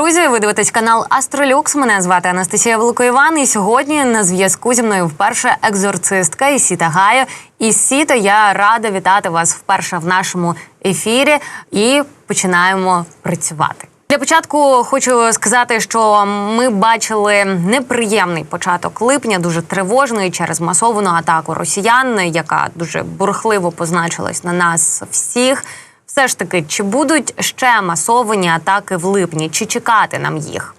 друзі! Ви дивитесь канал Астролюкс. Мене звати Анастасія Великоїван. І сьогодні на зв'язку зі мною вперше екзорцистка Ісіта Гайо. Ісіто, я рада вітати вас вперше в нашому ефірі і починаємо працювати. Для початку хочу сказати, що ми бачили неприємний початок липня, дуже тривожний через масовану атаку росіян, яка дуже бурхливо позначилась на нас всіх. Все ж таки, чи будуть ще масовані атаки в липні, чи чекати нам їх?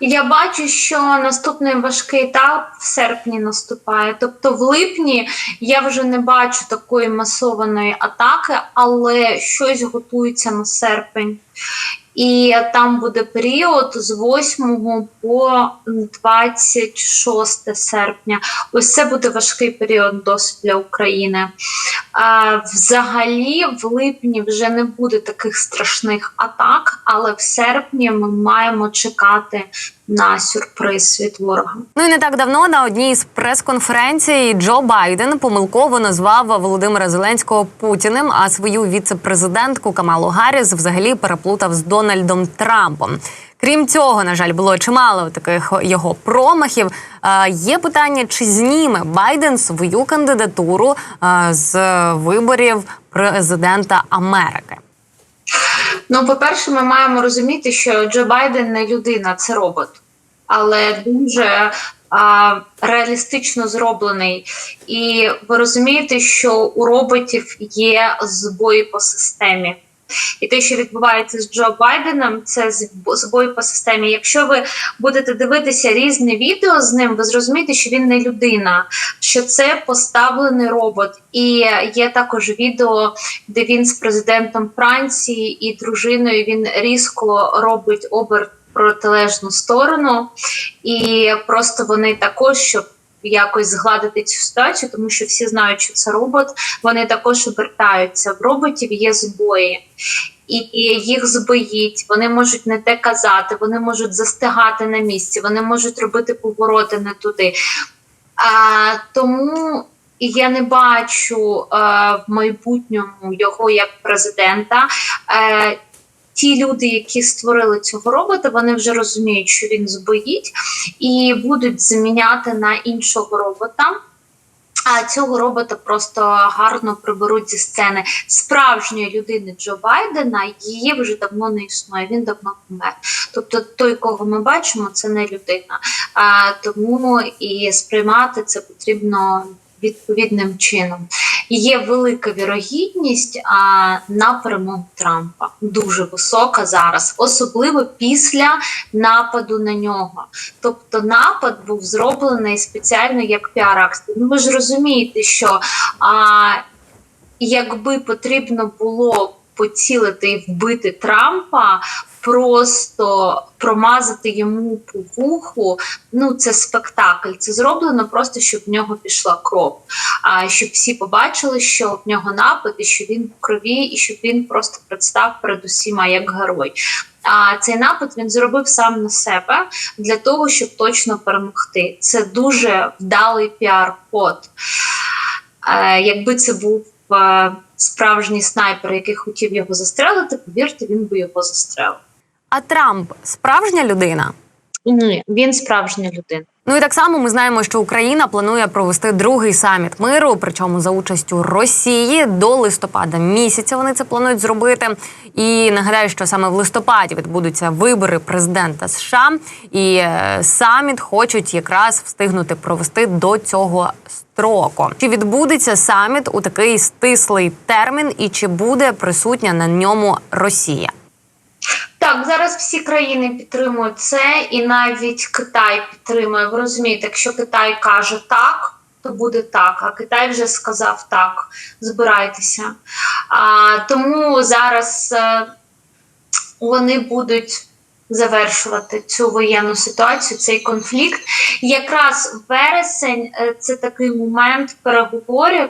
Я бачу, що наступний важкий етап в серпні наступає. Тобто, в липні я вже не бачу такої масованої атаки, але щось готується на серпень. І там буде період з 8 по 26 серпня. Ось це буде важкий період досить для України. Взагалі, в липні вже не буде таких страшних атак, але в серпні ми маємо чекати на сюрприз від ворога. Ну і не так давно на одній з прес-конференцій Джо Байден помилково назвав Володимира Зеленського Путіним, а свою віце-президентку Камалу Гарріс взагалі переплутав з Дональдом Трампом. Крім цього, на жаль, було чимало таких його промахів. Е, є питання, чи зніме Байден свою кандидатуру е, з виборів президента Америки. Ну, по-перше, ми маємо розуміти, що Джо Байден не людина, це робот, але дуже а, реалістично зроблений. І ви розумієте, що у роботів є збої по системі. І те, що відбувається з Джо Байденом, це збої по системі. Якщо ви будете дивитися різне відео з ним, ви зрозумієте, що він не людина, що це поставлений робот. І є також відео, де він з президентом Франції і дружиною він різко робить оберт протилежну сторону, і просто вони також щоб. Якось згладити цю ситуацію, тому що всі знають, що це робот. Вони також обертаються. В роботів є збої, і їх збоїть. Вони можуть не те казати, вони можуть застигати на місці, вони можуть робити повороти не туди. А, Тому я не бачу а, в майбутньому його як президента. А, Ті люди, які створили цього робота, вони вже розуміють, що він збоїть, і будуть заміняти на іншого робота. А цього робота просто гарно приберуть зі сцени справжньої людини Джо Байдена. Її вже давно не існує. Він давно помер. Тобто, той, кого ми бачимо, це не людина. А, Тому і сприймати це потрібно відповідним чином. Є велика вірогідність а, перемогу Трампа. Дуже висока зараз, особливо після нападу на нього. Тобто напад був зроблений спеціально як піар-акція. Ну ви ж розумієте, що а, якби потрібно було поцілити і вбити Трампа, просто промазати йому по вуху. Ну це спектакль. Це зроблено просто, щоб в нього пішла кров. А щоб всі побачили, що в нього напад, і що він в крові, і щоб він просто представ перед усіма як герой. А цей напад він зробив сам на себе для того, щоб точно перемогти. Це дуже вдалий піар-ход. Якби це був справжній снайпер, який хотів його застрелити, повірте, він би його застрелив. А Трамп справжня людина? Ні, він справжня людина. Ну і так само ми знаємо, що Україна планує провести другий саміт миру, причому за участю Росії до листопада місяця. Вони це планують зробити. І нагадаю, що саме в листопаді відбудуться вибори президента США, і е, саміт хочуть якраз встигнути провести до цього строку. Чи відбудеться саміт у такий стислий термін, і чи буде присутня на ньому Росія? Так, зараз всі країни підтримують це, і навіть Китай підтримує. Ви розумієте, якщо Китай каже так, то буде так. А Китай вже сказав так, збирайтеся. А, Тому зараз е, вони будуть завершувати цю воєнну ситуацію, цей конфлікт. Якраз вересень е, це такий момент переговорів,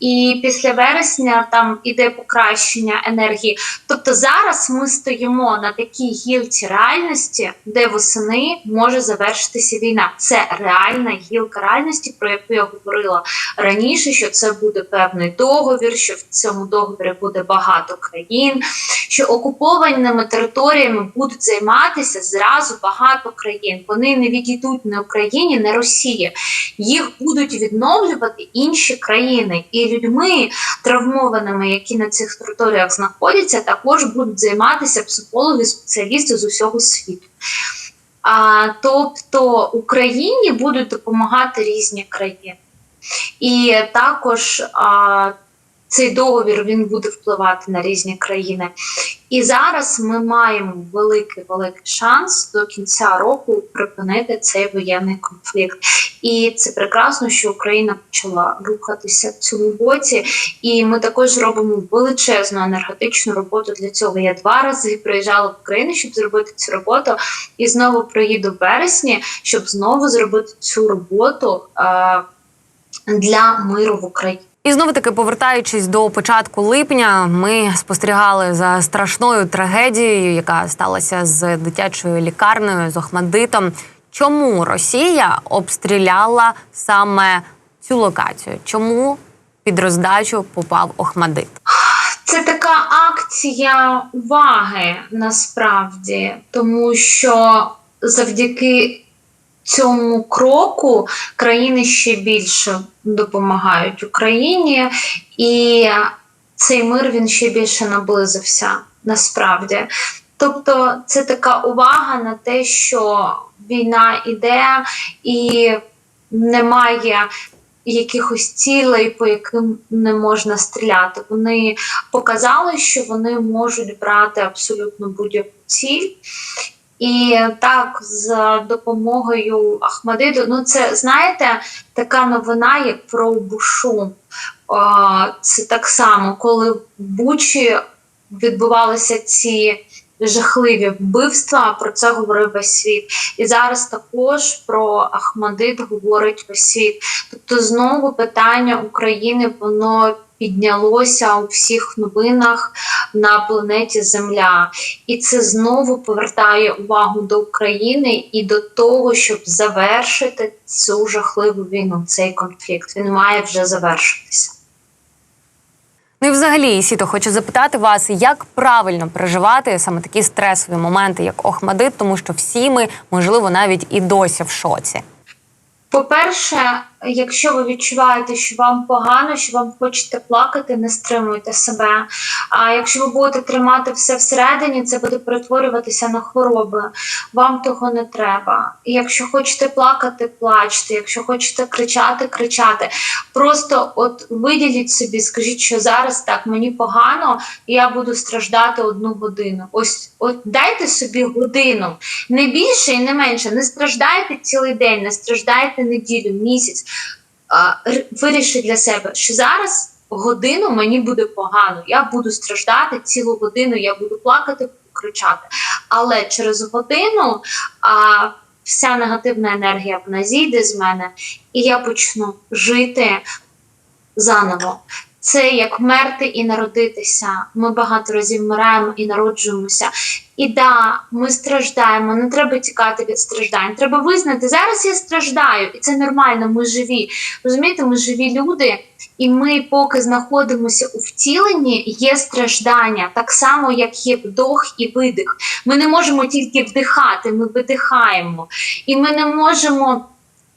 і після вересня там іде покращення енергії. Тобто зараз ми стоїмо на такій гілці реальності, де восени може завершитися війна. Це реальна гілка реальності, про яку я говорила раніше. Що це буде певний договір, що в цьому договорі буде багато країн, що окупованими територіями будуть займатися зразу багато країн. Вони не відійдуть не Україні, не Росії. Їх будуть відновлювати інші країни, і людьми травмованими, які на цих територіях знаходяться, також будуть займатися психологи, спеціалісти з усього світу. А, тобто Україні будуть допомагати різні країни. І також а, цей договір він буде впливати на різні країни. І зараз ми маємо великий великий шанс до кінця року припинити цей воєнний конфлікт. І це прекрасно, що Україна почала рухатися в цьому боці. І ми також робимо величезну енергетичну роботу для цього. Я два рази приїжджала в Україну, щоб зробити цю роботу, і знову приїду в вересні, щоб знову зробити цю роботу е, для миру в Україні. І знову таки, повертаючись до початку липня, ми спостерігали за страшною трагедією, яка сталася з дитячою лікарнею з Охмадитом. Чому Росія обстріляла саме цю локацію? Чому під роздачу попав Охмадит? Це така акція уваги насправді, тому що завдяки цьому кроку країни ще більше допомагають Україні, і цей мир він ще більше наблизився насправді. Тобто, це така увага на те, що війна іде і немає якихось цілей, по яким не можна стріляти. Вони показали, що вони можуть брати абсолютно будь-яку ціль. І так, з допомогою Ахмадиду, ну це знаєте, така новина, як про Бушу. Це так само, коли в Бучі відбувалися ці жахливі вбивства, про це говорив весь світ. І зараз також про Ахмадит говорить весь світ. Тобто, знову питання України воно піднялося у всіх новинах на планеті Земля, і це знову повертає увагу до України і до того, щоб завершити цю жахливу війну, цей конфлікт. Він має вже завершитися. Ну і взагалі, Сіто, хочу запитати вас, як правильно переживати саме такі стресові моменти, як Охмадит, тому що всі ми, можливо, навіть і досі в шоці. По-перше, якщо ви відчуваєте, що вам погано, що вам хочете плакати, не стримуйте себе. А якщо ви будете тримати все всередині, це буде перетворюватися на хвороби. Вам того не треба. І якщо хочете плакати, плачте. Якщо хочете кричати, кричати. Просто от виділіть собі, скажіть, що зараз так мені погано, і я буду страждати одну годину. Ось от дайте собі годину, не більше і не менше. Не страждайте цілий день, не страждайте неділю, місяць. А, Вирішіть для себе, що зараз годину мені буде погано. Я буду страждати цілу годину, я буду плакати, кричати. Але через годину а, вся негативна енергія вона зійде з мене, і я почну жити заново. Це як вмерти і народитися. Ми багато разів вмираємо і народжуємося. І да, ми страждаємо. Не треба тікати від страждань. Треба визнати, зараз я страждаю, і це нормально. Ми живі. Розумієте, ми живі люди, і ми, поки знаходимося у втіленні, є страждання, так само, як є вдох і видих. Ми не можемо тільки вдихати, ми видихаємо, і ми не можемо.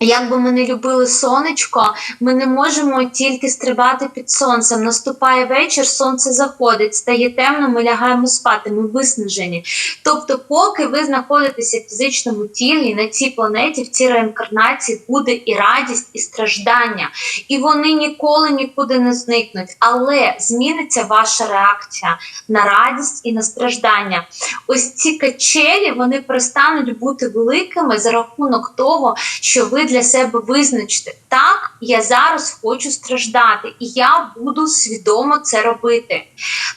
Як би ми не любили сонечко, ми не можемо тільки стрибати під сонцем. Наступає вечір, сонце заходить, стає темно, ми лягаємо спати, ми виснажені. Тобто, поки ви знаходитеся в фізичному тілі на цій планеті, в цій реінкарнації буде і радість, і страждання, і вони ніколи нікуди не зникнуть. Але зміниться ваша реакція на радість і на страждання. Ось ці качелі вони перестануть бути великими за рахунок того, що ви для себе визначите, так, я зараз хочу страждати, і я буду свідомо це робити.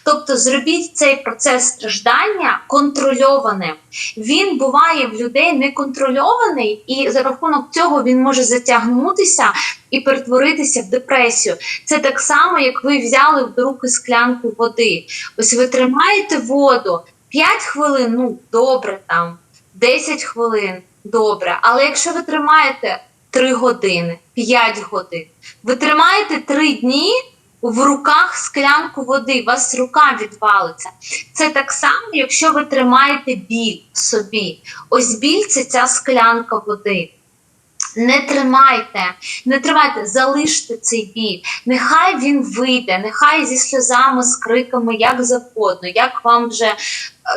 Тобто, зробіть цей процес страждання контрольованим. Він буває в людей неконтрольований, і за рахунок цього він може затягнутися і перетворитися в депресію. Це так само, як ви взяли в руки склянку води. Ось ви тримаєте воду 5 хвилин, ну добре там, 10 хвилин. Добре, але якщо ви тримаєте 3 години, 5 годин, ви тримаєте 3 дні, в руках склянку води, у вас рука відвалиться. Це так само, якщо ви тримаєте біль собі. Ось біль це ця склянка води. Не тримайте, не тримайте, залиште цей біль. Нехай він вийде, нехай зі сльозами, з криками, як завгодно, як вам вже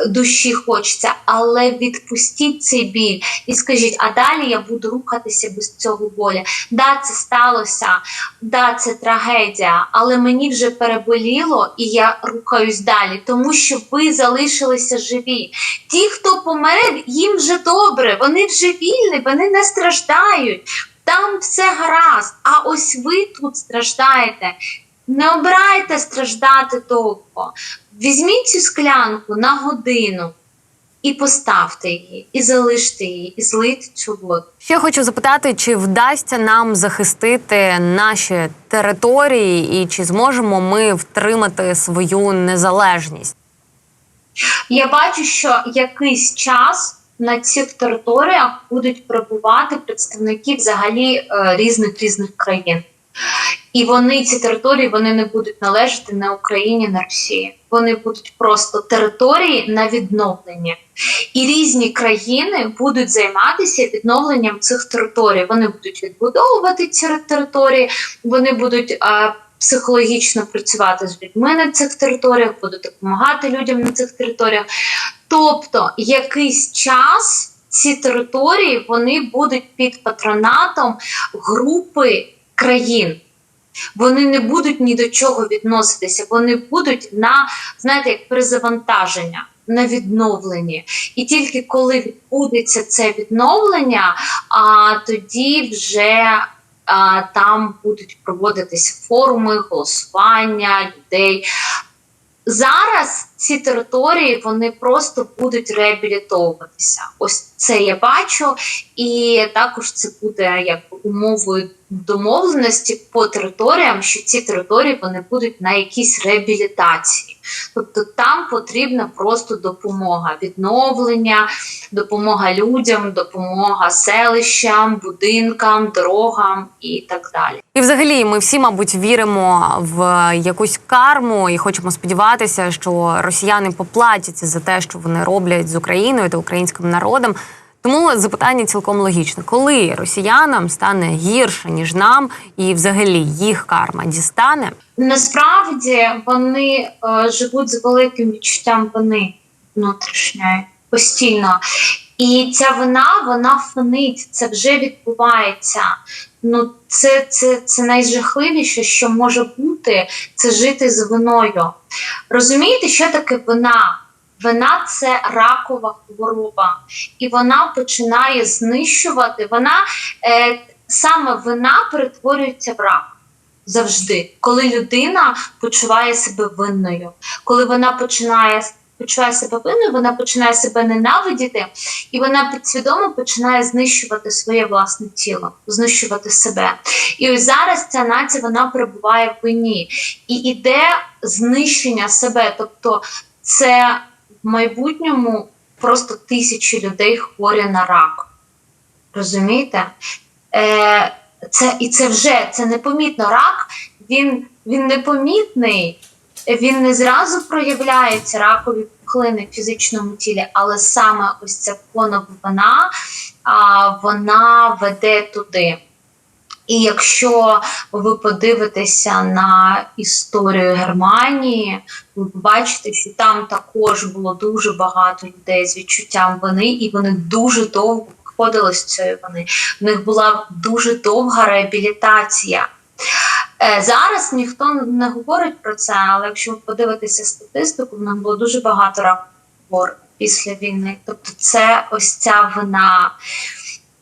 душі хочеться, але відпустіть цей біль і скажіть, а далі я буду рухатися без цього болю. Да, це сталося, да, це трагедія, але мені вже переболіло і я рухаюсь далі, тому що ви залишилися живі. Ті, хто помер, їм вже добре, вони вже вільні, вони не страждають. Там все гаразд, а ось ви тут страждаєте. Не обирайте страждати довго. Візьміть цю склянку на годину і поставте її, і залиште її, і злийте цю воду. Ще хочу запитати, чи вдасться нам захистити наші території, і чи зможемо ми втримати свою незалежність? Я бачу, що якийсь час на цих територіях будуть перебувати представники взагалі е, різних різних країн. І вони ці території вони не будуть належати на Україні, на Росії. Вони будуть просто території на відновлення. І різні країни будуть займатися відновленням цих територій. Вони будуть відбудовувати ці території, вони будуть а, психологічно працювати з людьми на цих територіях, будуть допомагати людям на цих територіях. Тобто, якийсь час ці території вони будуть під патронатом групи країн. Вони не будуть ні до чого відноситися, вони будуть на, знаєте, як перезавантаження, на відновленні. І тільки коли відбудеться це відновлення, а тоді вже а, там будуть проводитися форуми, голосування людей. Зараз ці території вони просто будуть реабілітовуватися. Ось це я бачу, і також це буде як умовою домовленості по територіям, що ці території вони будуть на якійсь реабілітації. Тобто там потрібна просто допомога, відновлення, допомога людям, допомога селищам, будинкам, дорогам і так далі. І, взагалі, ми всі, мабуть, віримо в якусь карму і хочемо сподіватися, що росіяни поплатяться за те, що вони роблять з Україною та українським народом. Тому запитання цілком логічне: коли росіянам стане гірше ніж нам, і взагалі їх карма дістане? Насправді вони е, живуть з великим відчуттям вини внутрішньої постійно. І ця вина, вона фонить, це вже відбувається. Ну, це, це, це найжахливіше, що може бути, це жити з виною. Розумієте, що таке вина? Вина це ракова хвороба, і вона починає знищувати. Вона е, саме вина перетворюється в рак завжди, коли людина почуває себе винною, коли вона починає почуває себе винною, вона починає себе ненавидіти, і вона підсвідомо починає знищувати своє власне тіло, знищувати себе. І ось зараз ця нація вона перебуває в вині, і іде знищення себе, тобто це в майбутньому просто тисячі людей хворі на рак. Розумієте? Е, це, І це вже це непомітно. Рак він, він непомітний, він не зразу проявляється ракові пухлини в фізичному тілі, але саме ось ця вона, а, вона веде туди. І якщо ви подивитеся на історію Германії, ви побачите, що там також було дуже багато людей з відчуттям вини, і вони дуже довго виходили з цієї вини. В них була дуже довга реабілітація. Е, Зараз ніхто не говорить про це, але якщо ви подивитеся статистику, в них було дуже багато раків після війни. Тобто, це ось ця вина.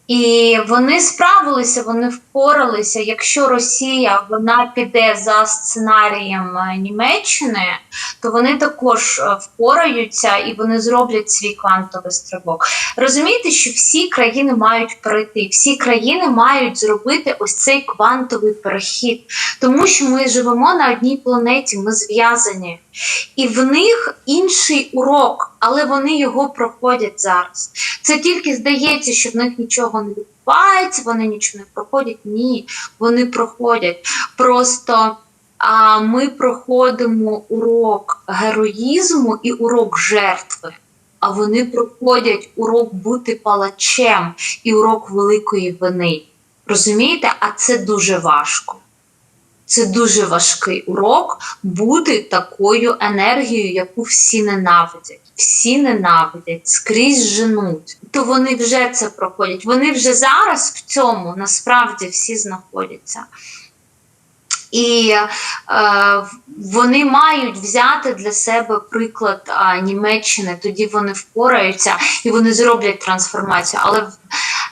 І вони справилися, вони впоралися. Якщо Росія вона піде за сценарієм е, Німеччини, то вони також е, впораються і вони зроблять свій квантовий стрибок. Розумієте, що всі країни мають пройти, всі країни мають зробити ось цей квантовий перехід, тому що ми живемо на одній планеті, ми зв'язані, і в них інший урок, але вони його проходять зараз. Це тільки здається, що в них нічого не відбувається, вони нічого не проходять. Ні, вони проходять. Просто а, ми проходимо урок героїзму і урок жертви. А вони проходять урок бути палачем і урок великої вини. Розумієте? А це дуже важко. Це дуже важкий урок бути такою енергією, яку всі ненавидять. Всі ненавидять, скрізь женуть. То вони вже це проходять. Вони вже зараз в цьому насправді всі знаходяться. І е, вони мають взяти для себе приклад а, Німеччини, тоді вони впораються і вони зроблять трансформацію. Але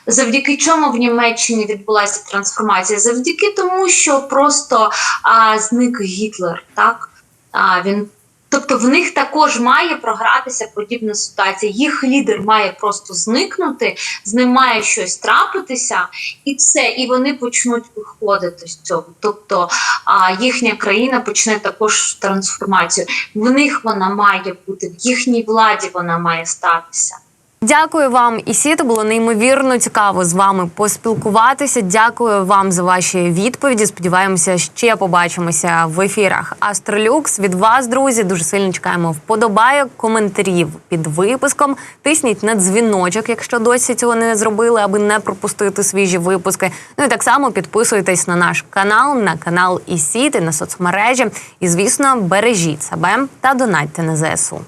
завдяки чому в Німеччині відбулася трансформація? Завдяки тому, що просто а, зник Гітлер, так? А, він Тобто в них також має програтися подібна ситуація. Їх лідер має просто зникнути, з ним має щось трапитися, і все, і вони почнуть виходити з цього. Тобто а, їхня країна почне також трансформацію. В них вона має бути, в їхній владі вона має статися. Дякую вам, Ісіто. Було неймовірно цікаво з вами поспілкуватися. Дякую вам за ваші відповіді. Сподіваємося, ще побачимося в ефірах Астролюкс. Від вас, друзі, дуже сильно чекаємо вподобайок, коментарів під випуском. Тисніть на дзвіночок, якщо досі цього не зробили, аби не пропустити свіжі випуски. Ну і так само підписуйтесь на наш канал, на канал Ісіти, на соцмережі. І звісно, бережіть себе та донатьте на ЗСУ.